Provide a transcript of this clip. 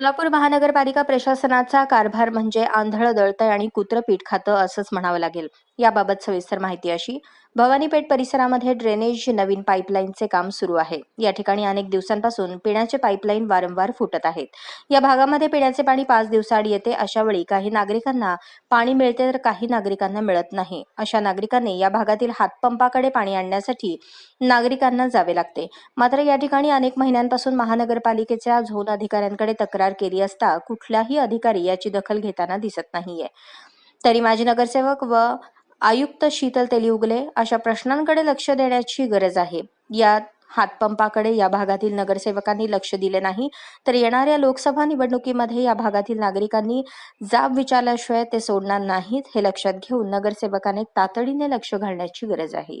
सोलापूर महानगरपालिका प्रशासनाचा कारभार म्हणजे आंधळ दळतंय आणि कुत्रपीठ खातं असंच म्हणावं लागेल. याबाबत सविस्तर माहिती अशी भवानीपेठ परिसरामध्ये ड्रेनेज नवीन पाईपलाईनचे काम सुरू आहे. या ठिकाणी अनेक दिवसांपासून पिण्याचे पाईपलाईन वारंवार फुटत आहेत. या भागामध्ये पिण्याचे पाणी पाच दिवसाआड येते अशा वेळी काही नागरिकांना पाणी मिळते तर काही नागरिकांना मिळत नाही. अशा नागरिकांनी या भागातील हातपंपाकडे पाणी आणण्यासाठी नागरिकांना जावे लागते. मात्र या ठिकाणी अनेक महिन्यांपासून महानगरपालिकेच्या झोन अधिकाऱ्यांकडे तक्रार केली असता कुठलाही अधिकारी याची दखल घेताना दिसत नाहीये. तरी माजी नगरसेवक व आयुक्त शीतल तेलिउगले अशा प्रश्नांकडे लक्ष देण्याची गरज आहे. या हातपंपाकडे या भागातील नगरसेवकांनी लक्ष दिले नाही तर येणाऱ्या लोकसभा निवडणुकीमध्ये या भागातील नागरिकांनी जाब विचारल्याशिवाय ते सोडणार नाहीत हे लक्षात घेऊन नगरसेवकाने तातडीने लक्ष घालण्याची गरज आहे.